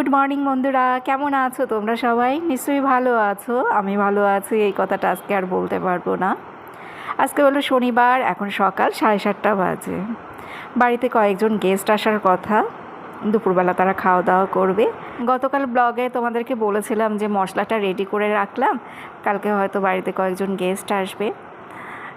Good morning বন্ধুরা, কেমন আছো তোমরা সবাই? নিশ্চয়ই ভালো আছো। আমি ভালো আছি, এই কথাটা আজকে আর বলতে পারব না। আজকে হলো শনিবার, এখন সকাল সাড়ে সাতটা বাজে। বাড়িতে কয়েকজন গেস্ট আসার কথা। দুপুরবেলা তারা খাওয়া দাওয়া করবে। গতকাল ব্লগে তোমাদেরকে বলেছিলাম যে মশলাটা রেডি করে রাখলাম। কালকে হয়তো বাড়িতে কয়েকজন গেস্ট আসবে।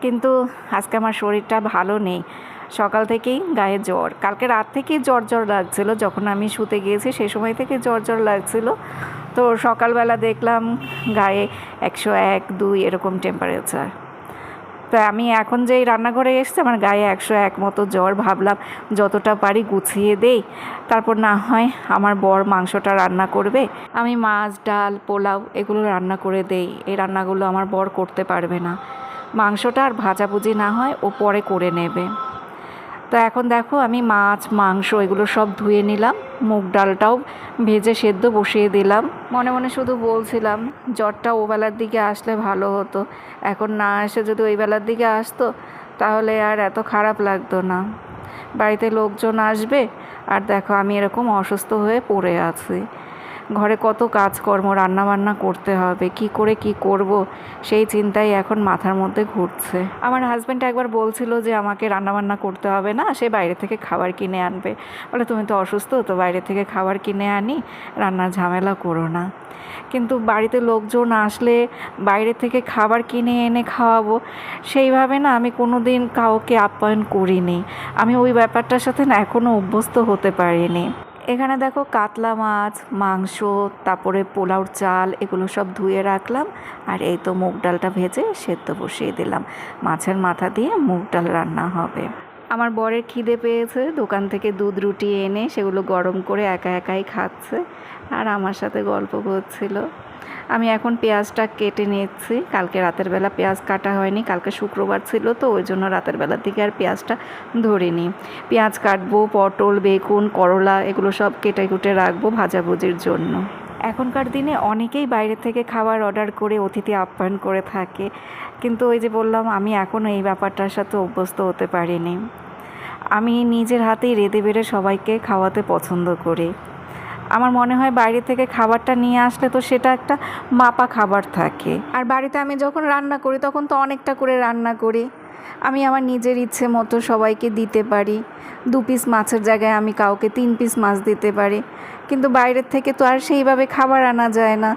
কিন্তু আজকে আমার শরীরটা ভালো নেই। সকাল থেকেই গায়ে জ্বর। কালকে রাত থেকেই জ্বর জ্বর লাগছিল। যখন আমি শুতে গিয়েছি সেই সময় থেকে জ্বর জ্বর লাগছিল। তো সকালবেলা দেখলাম গায়ে একশো এক, দুই এরকম টেম্পারেচার তো আমি এখন যেই রান্নাঘরে এসেছি, আমার গায়ে একশো এক মতো জ্বর। ভাবলাম যতটা পারি গুছিয়ে দেই। তারপর না হয় আমার বর মাংসটা রান্না করবে। আমি মাছ, ডাল, পোলাও এগুলো রান্না করে দেই। এই রান্নাগুলো আমার বর করতে পারবে না। মাংসটা আর ভাজাভুজি না হয় ও পরে করে নেবে। তো এখন দেখো আমি মাছ, মাংস এগুলো সব ধুয়ে নিলাম। মুগ ডালটাও ভেজে সেদ্ধ বসিয়ে দিলাম। মনে মনে শুধু বলছিলাম, জ্বরটা ওবেলার দিকে আসলে ভালো হতো। এখন না এসে যদি ওই বেলার দিকে আসতো, তাহলে আর এত খারাপ লাগতো না। বাড়িতে লোকজন আসবে, আর দেখো আমি এরকম অসুস্থ হয়ে পড়ে আছি। ঘরে কত কাজকর্ম, রান্নাবান্না করতে হবে, কি করে কি করব, সেই চিন্তাই এখন মাথার মধ্যে ঘুরছে। আমার হাজব্যান্ড একবার বলছিল যে, আমাকে রান্নাবান্না করতে হবে না, সে বাইরে থেকে খাবার কিনে আনবে। বলে, তুমি তো অসুস্থ, তো বাইরে থেকে খাবার কিনে আনি, রান্নার ঝামেলা করো না। কিন্তু বাড়িতে লোকজন আসলে বাইরে থেকে খাবার কিনে এনে খাওয়াবো, সেইভাবে না আমি কোনো দিন কাউকে আপ্যায়ন করিনি। আমি ওই ব্যাপারটার সাথে না এখনও অভ্যস্ত হতে পারিনি। এখানে দেখো কাতলা মাছ, মাংস, তারপরে পোলাওর চাল, এগুলো সব ধুয়ে রাখলাম। আর এই তো মুগ ডালটা ভেজে সেদ্ধ বসিয়ে দিলাম। মাছের মাথা দিয়ে মুগ ডাল রান্না হবে। আমার বরের খিদে পেয়েছে, দোকান থেকে দুধ রুটি এনে সেগুলো গরম করে একা একাই খাচ্ছে আর আমার সাথে গল্প করছিল। আমি এখন পেঁয়াজটা কেটে নিচ্ছি। কালকে রাতের বেলা পেঁয়াজ কাটা হয়নি, কালকে শুক্রবার ছিল তো, ওই জন্য রাতের বেলার দিকে আর পেঁয়াজটা ধরিনি। পেঁয়াজ কাটবো, পটল, বেগুন, করলা, এগুলো সব কেটে কুটে রাখব ভাজাভুজির জন্য। এখনকার দিনে অনেকেই বাইরে থেকে খাবার অর্ডার করে অতিথি আপ্যায়ন করে থাকে। কিন্তু ওই যে বললাম, আমি এখনও এই ব্যাপারটার সাথে অভ্যস্ত হতে পারিনি। আমি নিজের হাতেই রেঁধে বেড়ে সবাইকে খাওয়াতে পছন্দ করি। আমার মনে হয় বাইরে থেকে খাবারটা নিয়ে আসলে তো সেটা একটা মাপা খাবার থাকে। আর বাড়িতে আমি যখন রান্না করি, তখন তো অনেকটা করে রান্না করি। আমি আমার নিজের ইচ্ছে মতো সবাইকে দিতে পারি। দু পিস মাছের জায়গায় আমি কাউকে তিন পিস মাছ দিতে পারি। কিন্তু বাইরের থেকে তো আর সেইভাবে খাবার আনা যায় না।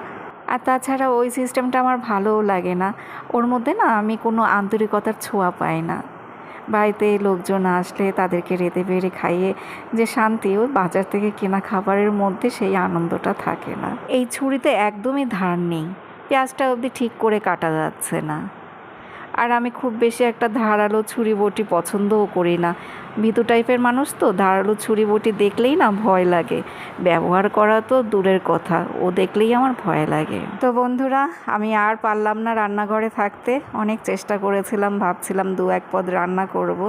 আর তাছাড়া ওই সিস্টেমটা আমার ভালোও লাগে না। ওর মধ্যে না আমি কোনো আন্তরিকতার ছোঁয়া পাই না। বাড়িতে লোকজন আসলে তাদেরকে রেঁধে বেড়ে খাইয়ে যে শান্তি, ওই বাজার থেকে কেনা খাবারের মধ্যে সেই আনন্দটা থাকে না। এই ছুরিতে একদমই ধার নেই। পেঁয়াজটা অবধি ঠিক করে কাটা যাচ্ছে না। আর আমি খুব বেশি একটা ধারালো ছুরি বটি পছন্দও করি না। ভীতু টাইপের মানুষ তো, ধারালো ছুরি বটি দেখলেই না ভয় লাগে। ব্যবহার করা তো দূরের কথা, ও দেখলেই আমার ভয় লাগে। তো বন্ধুরা, আমি আর পারলাম না রান্নাঘরে থাকতে। অনেক চেষ্টা করেছিলাম, ভাবছিলাম দু এক পদ রান্না করব।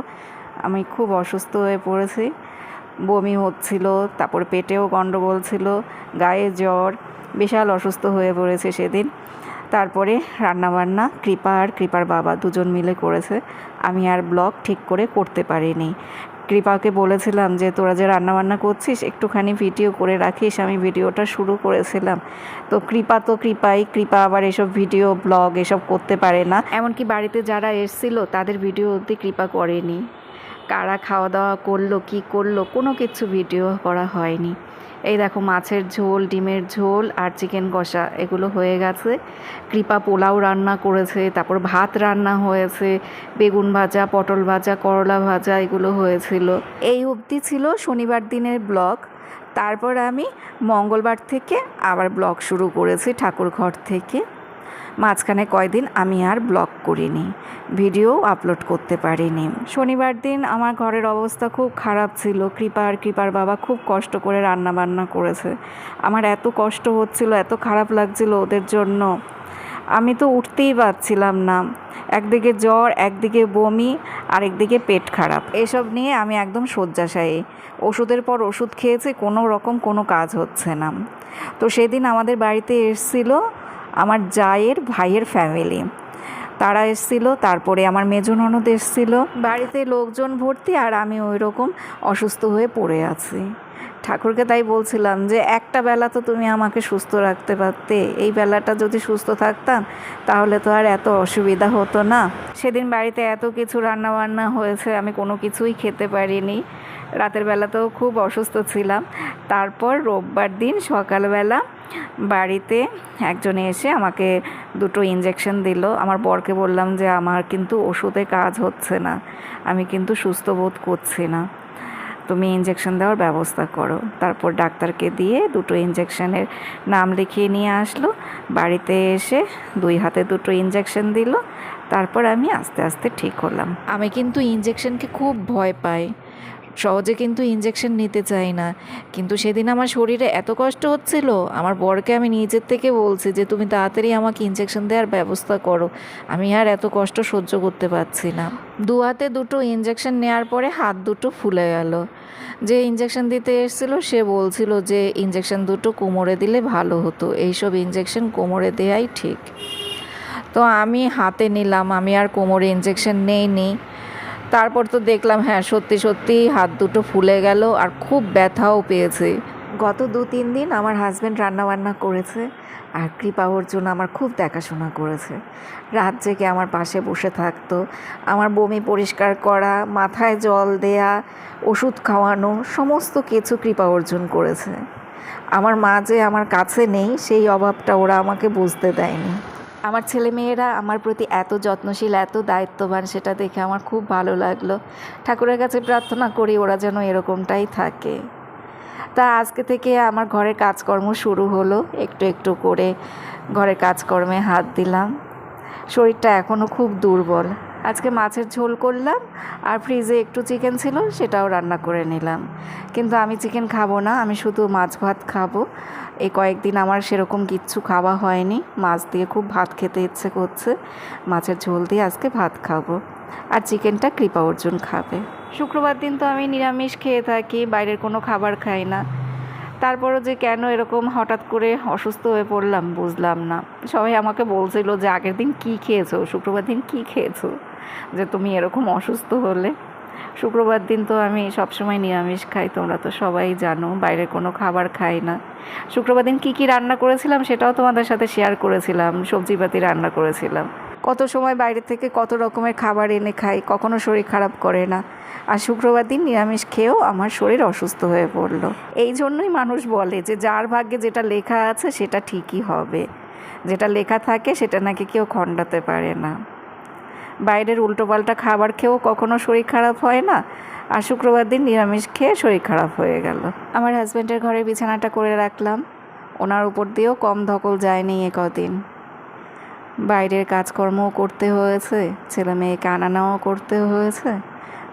আমি খুব অসুস্থ হয়ে পড়েছি। বমি হচ্ছিল, তারপর পেটেও গণ্ডগোল ছিল, গায়ে জ্বর, বিশাল অসুস্থ হয়ে পড়েছে সেদিন। তারপরে রান্নাবান্না, কৃপা আর কৃপার বাবা দুজন মিলে করেছে। আমি আর ব্লগ ঠিক করে করতে পারিনি। কৃপাকে বলেছিলাম যে, তোরা যে রান্নাবান্না করছিস, একটুখানি ভিডিও করে রাখিস, আমি ভিডিওটা শুরু করেছিলাম। তো কৃপা তো কৃপাই, কৃপা আবার এসব ভিডিও, ব্লগ এসব করতে পারে না। এমনকি বাড়িতে যারা এসছিল, তাদের ভিডিও অবধি কৃপা করেনি। কারা খাওয়া দাওয়া করল, কি করল, কোনো কিছু ভিডিও করা হয়নি। এই দেখো মাছের ঝোল, ডিমের ঝোল আর চিকেন কষা, এগুলো হয়ে গেছে। কৃপা পোলাও রান্না করেছে, তারপর ভাত রান্না হয়েছে, বেগুন ভাজা, পটল ভাজা, করলা ভাজা, এগুলো হয়েছিল। এই অবধি ছিল শনিবার দিনের ব্লগ। তারপর আমি মঙ্গলবার থেকে আবার ব্লগ শুরু করেছি ঠাকুর ঘর থেকে। মাঝখানে কয়দিন আমি আর ব্লগ করিনি, ভিডিও আপলোড করতে পারিনি। শনিবার দিন আমার ঘরের অবস্থা খুব খারাপ ছিল, কৃপার কৃপার বাবা খুব কষ্ট করে রান্না বান্না করেছে। আমার এত কষ্ট হচ্ছিল, এত খারাপ লাগছিল ওদের জন্য। আমি তো উঠতেই পারছিলাম না, একদিকে জ্বর, একদিকে বমি আর একদিকে পেট খারাপ। এসব নিয়ে আমি একদম শয্যাশায়ী। ওষুধের পর ওষুধ খেয়েছি, কোনো রকম কোনো কাজ হচ্ছে না। তো সেদিন আমাদের বাড়িতে এসছিল আমার জায়ের ভাইয়ের ফ্যামিলি তারা এসছিল, তারপরে আমার মেজো ননদ এসছিল। বাড়িতে লোকজন ভর্তি আর আমি ওই রকম অসুস্থ হয়ে পড়ে আছি। ঠাকুরকে তাই বলছিলাম যে, একটা বেলা তো তুমি আমাকে সুস্থ রাখতে পারতে। এই বেলাটা যদি সুস্থ থাকতাম, তাহলে তো আর এত অসুবিধা হতো না। সেদিন বাড়িতে এত কিছু রান্না বান্না হয়েছে, আমি কোনো কিছুই খেতে পারিনি। রাতের বেলাতেও খুব অসুস্থ ছিলাম। তারপর রোববার দিন সকালবেলা বাড়িতে একজন এসে আমাকে দুটো ইঞ্জেকশন দিল। আমার বরকে বললাম যে, আমার কিন্তু ওষুধে কাজ হচ্ছে না। আমি কিন্তু সুস্থ বোধ করছি না। তুমি ইঞ্জেকশন দেওয়ার ব্যবস্থা করো। তারপর ডাক্তারকে দিয়ে দুটো ইঞ্জেকশনের নাম লিখিয়ে নিয়ে আসলো। বাড়িতে এসে দুই হাতে দুটো ইঞ্জেকশন দিল। তারপর আমি আস্তে আস্তে ঠিক হলাম। আমি কিন্তু ইঞ্জেকশনকে খুব ভয় পাই। সহজে কিন্তু ইঞ্জেকশন নিতে চাই না। কিন্তু সেদিন আমার শরীরে এত কষ্ট হচ্ছিল, আমার বরকে আমি নিজের থেকে বলছি যে, তুমি তাড়াতাড়ি আমাকে ইঞ্জেকশন দেওয়ার ব্যবস্থা করো। আমি আর এত কষ্ট সহ্য করতে পারছি না। দু হাতে দুটো ইঞ্জেকশন নেওয়ার পরে হাত দুটো ফুলে গেল। যে ইঞ্জেকশন দিতে এসেছিল, সে বলছিল যে ইঞ্জেকশন দুটো কোমরে দিলে ভালো হতো। এইসব ইঞ্জেকশন কোমরে দেয়াই ঠিক। তো আমি হাতে নিলাম, আমি আর কোমরে ইঞ্জেকশন নেইনি। তারপর তো দেখলাম হ্যাঁ সত্যি সত্যি হাত দুটো ফুলে গেল আর খুব ব্যথাও পেয়েছে। গত দু, তিন দিন আমার হাজব্যান্ড রান্নাবান্না করেছে আর কৃপা অর্জুন আমার খুব দেখাশোনা করেছে। রাত জেগে আমার পাশে বসে থাকতো, আমার বমি পরিষ্কার করা, মাথায় জল দেয়া, ওষুধ খাওয়ানো, সমস্ত কিছু কৃপা অর্জুন করেছে। আমার মা যে আমার কাছে নেই, সেই অভাবটা ওরা আমাকে বুঝতে দেয়নি। আমার ছেলে মেয়েরা আমার প্রতি এত যত্নশীল, এত দায়িত্ববান, সেটা দেখে আমার খুব ভালো লাগল। ঠাকুরের কাছে প্রার্থনা করি ওরা যেন এরকমটাই থাকে। তা আজকে থেকে আমার ঘরের কাজকর্ম শুরু হলো। একটু একটু করে ঘরের কাজকর্মে হাত দিলাম। শরীরটা এখনও খুব দুর্বল। আজকে মাছের ঝোল করলাম আর ফ্রিজে একটু চিকেন ছিল, সেটাও রান্না করে নিলাম। কিন্তু আমি চিকেন খাব না, আমি শুধু মাছ ভাত খাব। এই কয়েকদিন আমার সেরকম কিচ্ছু খাওয়া হয়নি, মাছ দিয়ে খুব ভাত খেতে ইচ্ছে করছে। মাছের ঝোল দিয়ে আজকে ভাত খাব। আর চিকেনটা কৃপা অর্জুন খাবে। শুক্রবার দিন তো আমি নিরামিষ খেয়ে থাকি, বাইরের কোনো খাবার খাই না। তারপরও যে কেন এরকম হঠাৎ করে অসুস্থ হয়ে পড়লাম বুঝলাম না। সবাই আমাকে বলছিল যে আগের দিন কী খেয়েছো? শুক্রবার দিন কী খেয়েছো? যে তুমি এরকম অসুস্থ হলে। শুক্রবার দিন তো আমি সবসময় নিরামিষ খাই, তোমরা তো সবাই জানো বাইরের কোনো খাবার খাই না। শুক্রবার দিন কী কী রান্না করেছিলাম সেটাও তোমাদের সাথে শেয়ার করেছিলাম, সবজিপাতি রান্না করেছিলাম। কত সময় বাইরে থেকে কত রকমের খাবার এনে খাই, কখনো শরীর খারাপ করে না। আর শুক্রবার দিন নিরামিষ খেয়েও আমার শরীর অসুস্থ হয়ে পড়ল। এই জন্যই মানুষ বলে যে যার ভাগ্যে যেটা লেখা আছে সেটা ঠিকই হবে। যেটা লেখা থাকে সেটা নাকি কেউ খণ্ডাতে পারে না। বাইরের উল্টোপাল্টা খাবার খেয়েও কখনো শরীর খারাপ হয় না। আর শুক্রবার দিন নিরামিষ খেয়ে শরীর খারাপ হয়ে গেল। আমার হাজব্যান্ডের ঘরে বিছানাটা করে রাখলাম। ওনার উপর দিয়েও কম ধকল যায়নি এ কদিন। বাইরের কাজকর্মও করতে হয়েছে, ছেলে মেয়েকে আনানাও করতে হয়েছে,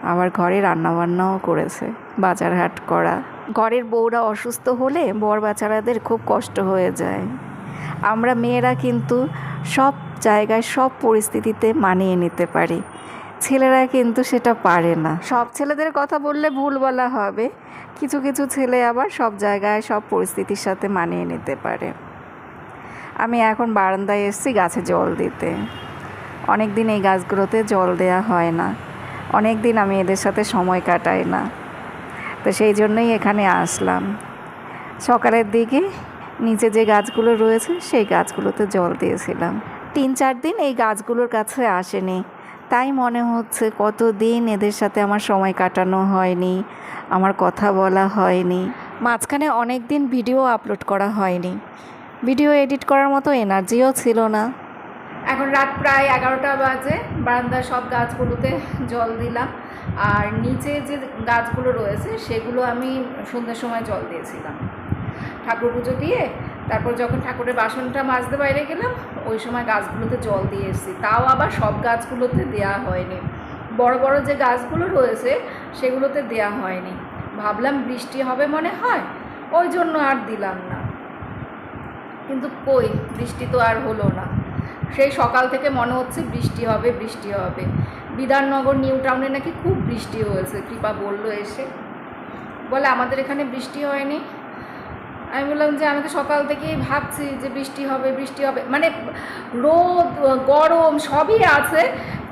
আবার ঘরে রান্নাবান্নাও করেছে বাজার হাট করা। ঘরের বউরা অসুস্থ হলে বর বাচ্চারাদের খুব কষ্ট হয়ে যায়। আমরা মেয়েরা কিন্তু সব জায়গায় সব পরিস্থিতিতে মানিয়ে নিতে পারি। ছেলেরা কিন্তু সেটা পারে না। সব ছেলেদের কথা বললে ভুল বলা হবে। কিছু কিছু ছেলে আবার সব জায়গায় সব পরিস্থিতির সাথে মানিয়ে নিতে পারে। আমি এখন বারান্দায় এসেছি গাছে জল দিতে। অনেক দিন এই গাছগুলোতে জল দেয়া হয় না। অনেক দিন আমি এদের সাথে সময় কাটাই না। তো সেই জন্যই এখানে আসলাম। সকালের দিকে নিচে যে গাছগুলো রয়েছে, সেই গাছগুলোতে জল দিয়েছিলাম। তিন চার দিন এই গাছগুলোর কাছে আসেনি। তাই মনে হচ্ছে কত দিন এদের সাথে আমার সময় কাটানো হয়নি, আমার কথা বলা হয়নি। মাঝখানে অনেক দিন ভিডিও আপলোড করা হয়নি। ভিডিও এডিট করার মতো এনার্জিও ছিল না। এখন রাত প্রায় এগারোটা বাজে বারান্দার সব গাছগুলোতে জল দিলাম। আর নিচে যে গাছগুলো রয়েছে, সেগুলো আমি সন্ধ্যের সময় জল দিয়েছিলাম। ঠাকুর পুজো দিয়ে তারপর যখন ঠাকুরের বাসনটা মাজতে বাইরে গেলাম, ওই সময় গাছগুলোতে জল দিয়ে এসেছি। তাও আবার সব গাছগুলোতে দেয়া হয়নি। বড় বড় যে গাছগুলো রয়েছে, সেগুলোতে দেয়া হয়নি। ভাবলাম বৃষ্টি হবে মনে হয়, ওই জন্য আর দিলাম না। কিন্তু কই, বৃষ্টি তো আর হলো না। সেই সকাল থেকে মনে হচ্ছে বৃষ্টি হবে বৃষ্টি হবে। বিধাননগর নিউ টাউনে নাকি খুব বৃষ্টি হয়েছে, কৃপা বলল এসে। বলে, আমাদের এখানে বৃষ্টি হয়নি আমি বললাম যে আমি তো সকাল থেকেই ভাবছি যে বৃষ্টি হবে বৃষ্টি হবে। মানে রোদ, গরম সবই আছে।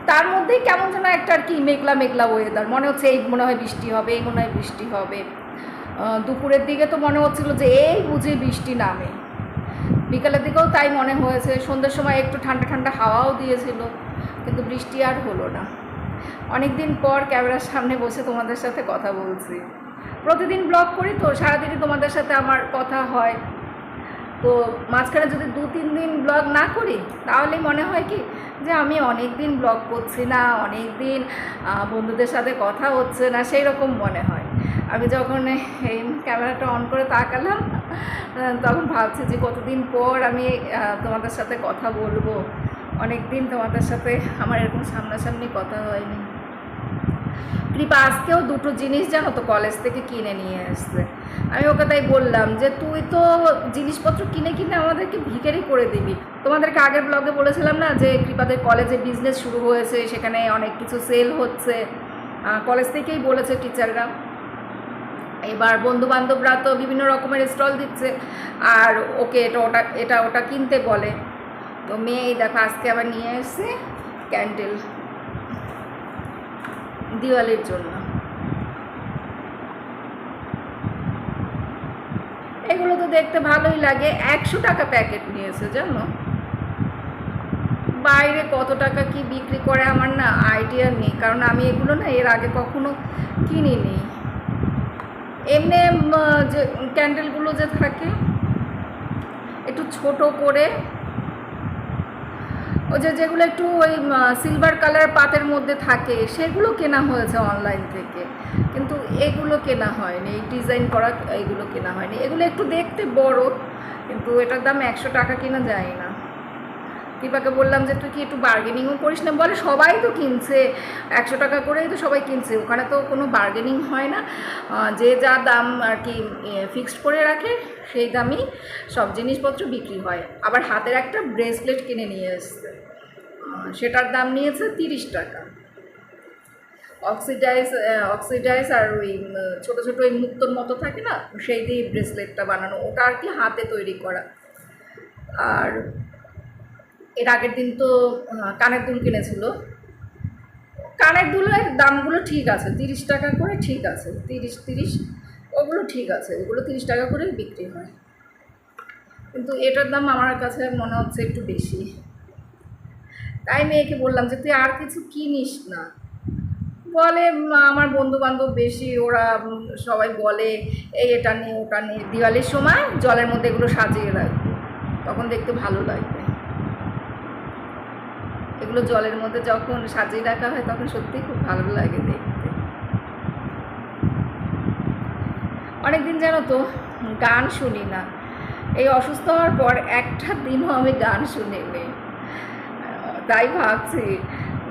তার মধ্যেই কেমন যেন একটা আর কি মেঘলা মেঘলা ওয়েদার মনে হচ্ছে এই মনে হয় বৃষ্টি হবে, এই মনে হয় বৃষ্টি হবে। দুপুরের দিকে তো মনে হচ্ছিল যে এই বুঝি বৃষ্টি নামে। বিকালের দিকেও তাই মনে হয়েছে। সন্ধ্যের সময় একটু ঠান্ডা ঠান্ডা হাওয়াও দিয়েছিল, কিন্তু বৃষ্টি আর হলো না। অনেক দিন পর ক্যামেরার সামনে বসে তোমাদের সাথে কথা বলছি। প্রতিদিন ব্লগ করি তো, সারাদিনই তোমাদের সাথে আমার কথা হয়। তো মাঝখানে যদি দু, তিন দিন ব্লগ না করি তাহলেই মনে হয় কি যে আমি অনেক দিন ব্লগ করছি না অনেক দিন বন্ধুদের সাথে কথা হচ্ছে না সেই রকম মনে হয়। আমি যখন এই ক্যামেরাটা অন করে তাকালাম তখন ভাবছি যে কতদিন পর আমি তোমাদের সাথে কথা বলব। অনেক দিন তোমাদের সাথে আমার এরকম সামনাসামনি কথা হয়নি। কৃপা, আজকেও দুটো জিনিস জানো তো কলেজ থেকে কিনে নিয়ে এসছে আমি ওকে তাই বললাম যে, তুই তো জিনিসপত্র কিনে কিনে আমাদেরকে ভিখারি করে দিবি। তোমাদেরকে আগের ব্লগে বলেছিলাম না যে, কৃপাদের কলেজে বিজনেস শুরু হয়েছে, সেখানে অনেক কিছু সেল হচ্ছে। কলেজ থেকেই বলেছে টিচাররা এবার বন্ধু বান্ধবরা তো বিভিন্ন রকমের স্টল দিচ্ছে, আর ওকে এটা ওটা এটা ওটা কিনতে বলে। তো মেয়ে দেখো, আজকে আবার নিয়ে এসছে ক্যান্ডেল দিওয়ালির জন্য। এগুলো তো দেখতে ভালোই লাগে। একশো টাকা প্যাকেট নিয়েছে, জানো? বাইরে কত টাকা কি বিক্রি করে আমার না আইডিয়া নেই। কারণ আমি এগুলো না এর আগে কখনো কিনিনি। এমনি যে ক্যান্ডেলগুলো যে থাকে, একটু ছোট করে ও যে যেগুলো একটু ওই সিলভার কালার পাতের মধ্যে থাকে, সেগুলো কেনা হয়েছে অনলাইন থেকে। কিন্তু এগুলো কেনা হয়নি, এই ডিজাইন করা এগুলো কেনা হয়নি। এগুলো একটু দেখতে বড়, কিন্তু এটার দাম একশো টাকা কেনা যায় না। কৃপাকে বললাম যে, তুই কি একটু বার্গেনিংও করিস না? বলে, সবাই তো কিনছে। একশো টাকা করেই তো সবাই কিনছে। ওখানে তো কোনো বার্গেনিং হয় না। যে যা দাম আর কি ফিক্সড করে রাখে, সেই দামই সব জিনিসপত্র বিক্রি হয়। আবার হাতের একটা ব্রেসলেট কিনে নিয়ে এসছে। সেটার দাম নিয়েছে তিরিশ টাকা। অক্সিডাইজ অক্সিডাইজ আর ওই ছোটো ছোটো ওই মুক্তর মতো থাকে না সেই দিয়ে ব্রেসলেটটা বানানো। ওটা আর কি হাতে তৈরি করা। আর এর আগের দিন তো কানের দুল কিনেছিল। কানের দুলের দামগুলো ঠিক আছে, তিরিশ টাকা করে ঠিক আছে, তিরিশ তিরিশ, ওগুলো ঠিক আছে ওগুলো তিরিশ টাকা করেই বিক্রি হয়। কিন্তু এটার দাম আমার কাছে মনে হচ্ছে একটু বেশি। তাই মেয়েকে বললাম যে, তুই আর কিছু কিনিস না। বলে আমার বন্ধু বান্ধব বেশি, ওরা সবাই বলে, এই এটা নিয়ে ওটা নিয়ে দিওয়ালির সময় জলের মধ্যে এগুলো সাজিয়ে রাখবে তখন দেখতে ভালো লাগবে। এগুলো জলের মধ্যে যখন সাজিয়ে রাখা হয় তখন সত্যিই খুব ভালো লাগে দেখতে। অনেকদিন জানো তো গান শুনি না। এই অসুস্থ হওয়ার পর একটা দিনও আমি গান শুনিনি। আহ, তাই ভাবছি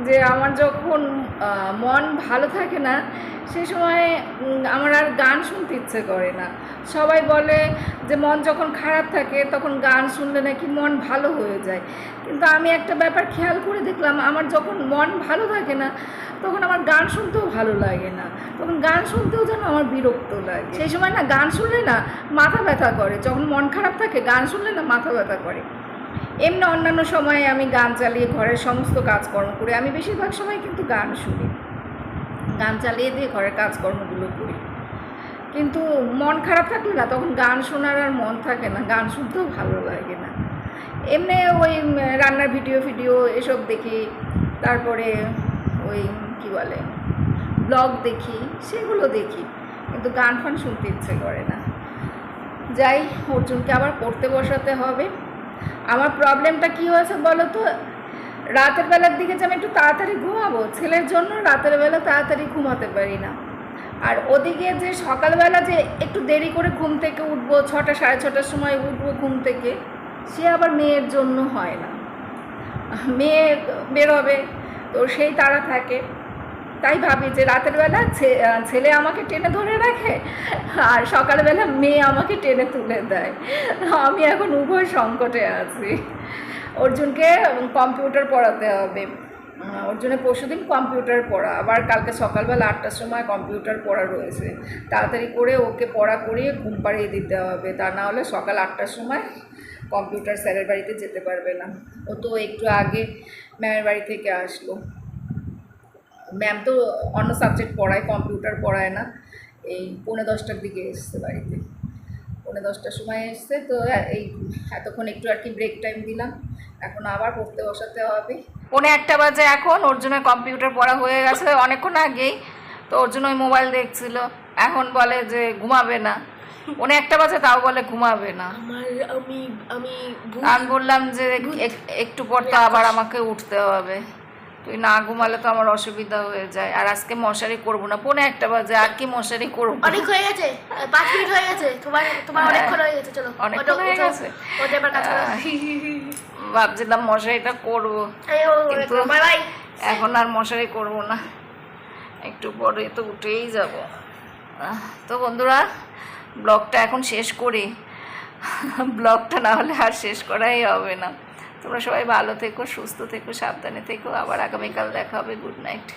যে আমার যখন মন ভালো থাকে না সে সময় আমার আর গান শুনতে ইচ্ছে করে না। সবাই বলে যে মন যখন খারাপ থাকে তখন গান শুনলে নাকি মন ভালো হয়ে যায়। কিন্তু আমি একটা ব্যাপার খেয়াল করে দেখলাম, আমার যখন মন ভালো থাকে না, তখন আমার গান শুনতেও ভালো লাগে না। তখন গান শুনতেও যেন আমার বিরক্ত লাগে। সেই সময় না, গান শুনলে না মাথা ব্যথা করে। যখন মন খারাপ থাকে, গান শুনলে না মাথা ব্যথা করে। এমনি অন্যান্য সময়ে আমি গান চালিয়ে ঘরের সমস্ত কাজকর্ম করি। আমি বেশিরভাগ সময় কিন্তু গান শুনি। গান চালিয়ে দিয়ে ঘরের কাজকর্মগুলো করি। কিন্তু মন খারাপ থাকলে না, তখন গান শোনার আর মন থাকে না, গান শুনতেও ভালো লাগে না। এমনি ওই রান্নার ভিডিও ফিডিও এসব দেখি, তারপরে ওই কি বলে, ব্লগ দেখি, সেগুলো দেখি, কিন্তু গান ফান শুনতে ইচ্ছে করে না। যাই, অর্জুনকে আবার পড়তে বসাতে হবে। আমার প্রবলেমটা কি হয়েছে বলো তো? রাতের বেলার দিকে যে আমি একটু তাড়াতাড়ি ঘুমাবো, ছেলের জন্য রাতের বেলা তাড়াতাড়ি ঘুমাতে পারি না। আর ওদিকে যে সকালবেলা যে একটু দেরি করে ঘুম থেকে উঠবো, ছটা, সাড়ে ছটার সময় উঠবো ঘুম থেকে, সে আবার মেয়ের জন্য হয় না। মেয়ে বেরোবে, তো সেই তারা থাকে। তাই ভাবি যে রাতের বেলা ছেলে আমাকে টেনে ধরে রাখে, আর সকালবেলা মেয়ে আমাকে টেনে তুলে দেয়। আমি এখন উভয় সংকটে আছি। অর্জুনকে কম্পিউটার পড়াতে হবে। আহ, জন্য পরশু দিন কম্পিউটার পড়া। আবার কালকে সকালবেলা আটটার সময় কম্পিউটার পড়া রয়েছে। তাড়াতাড়ি করে ওকে পড়া করিয়ে ঘুম পাড়িয়ে দিতে হবে। তা না হলে সকাল আটটার সময় কম্পিউটার স্যারের বাড়িতে যেতে পারবে না। ও তো একটু আগে ম্যামের বাড়ি থেকে আসলো। ম্যাম তো অন্য সাবজেক্ট পড়ায় কম্পিউটার পড়ায় না। এই পৌনে দশটার দিকে এসছে বাড়িতে। পৌনে দশটার সময় এসছে। তো এই এতক্ষণ একটু আর কি ব্রেক টাইম দিলাম। এখন আবার পড়তে বসাতে হবে। পৌনে একটা বাজে এখন ওর জন্য কম্পিউটার পড়া হয়ে গেছে অনেকক্ষণ আগেই তো ওর জন্য ওই মোবাইল দেখছিল। এখন বলে যে ঘুমাবে না। পৌনে একটা বাজে তাও বলে ঘুমাবে না। আমার আমি আমি আমি বললাম যে এক- একটু পর তো আবার আমাকে উঠতে হবে। তুই না ঘুমালে তো আমার অসুবিধা হয়ে যায়। আর আজকে মশারি করব না। পৌনে একটা বাজে আর কি মশারি করব? অনেক হয়ে গেছে। পাঁচ মিনিট হয়ে গেছে। তোমার তোমার অনেকক্ষণ হয়ে গেছে চলো। হ্যাঁ। অনেকক্ষণ হয়ে গেছে? ওটা এবার কাজ ভাবছিলাম মশারিটা করব। কিন্তু এখন আর মশারি করব না। একটু পরে তো উঠেই যাব। তো বন্ধুরা ব্লগটা এখন শেষ করি। ব্লগটা না হলে আর শেষ করাই হবে না। তোমরা সবাই ভালো থেকো সুস্থ থেকো সাবধানে থেকো। আবার আগামীকাল দেখা হবে। Good night